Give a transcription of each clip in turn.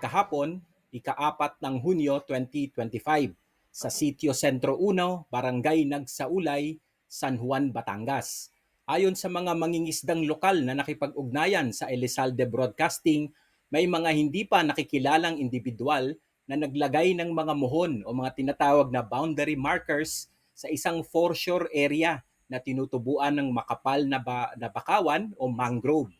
Kahapon, ikaapat ng Hunyo 2025 sa Sitio Sentro 1, Barangay Nagsaulay, San Juan, Batangas. Ayon sa mga mangingisdang lokal na nakipag-ugnayan sa Elizalde Broadcasting, may mga hindi pa nakikilalang individual na naglagay ng mga muhon o mga tinatawag na boundary markers sa isang foreshore area na tinutubuan ng makapal na, ba- na bakawan o mangrove.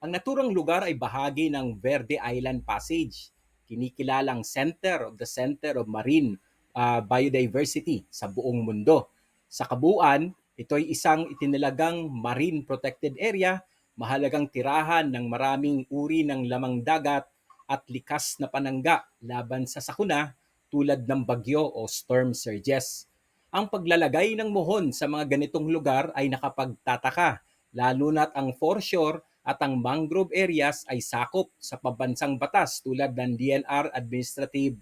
Ang naturang lugar ay bahagi ng Verde Island Passage, kinikilalang center of the center of marine uh, biodiversity sa buong mundo. Sa kabuuan, ito ay isang itinilagang marine protected area, mahalagang tirahan ng maraming uri ng lamang dagat at likas na panangga laban sa sakuna tulad ng bagyo o storm surges. Ang paglalagay ng muhon sa mga ganitong lugar ay nakapagtataka, lalo na't ang foreshore at ang mangrove areas ay sakop sa pambansang batas tulad ng DNR Administrative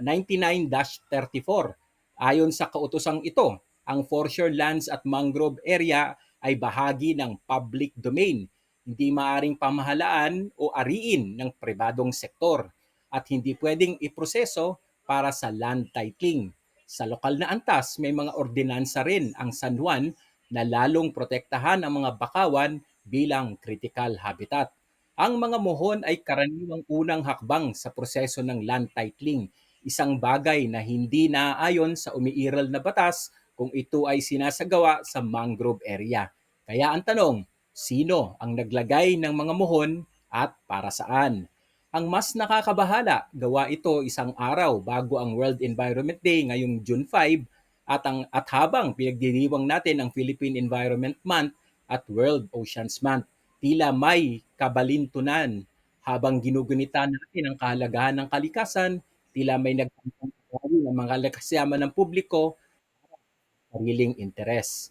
99-34. Ayon sa kautosang ito, ang foreshore lands at mangrove area ay bahagi ng public domain, hindi maaring pamahalaan o ariin ng pribadong sektor at hindi pwedeng iproseso para sa land titling. Sa lokal na antas, may mga ordinansa rin ang San Juan na lalong protektahan ang mga bakawan bilang critical habitat. Ang mga muhon ay karaniwang unang hakbang sa proseso ng land titling, isang bagay na hindi naaayon sa umiiral na batas kung ito ay sinasagawa sa mangrove area. Kaya ang tanong, sino ang naglagay ng mga muhon at para saan? Ang mas nakakabahala, gawa ito isang araw bago ang World Environment Day ngayong June 5 at, ang, at habang pinagdiriwang natin ang Philippine Environment Month at World Oceans Month. Tila may kabalintunan habang ginugunita natin ang kahalagahan ng kalikasan, tila may nagtatanggawin ng mga kasama ng publiko sariling interes.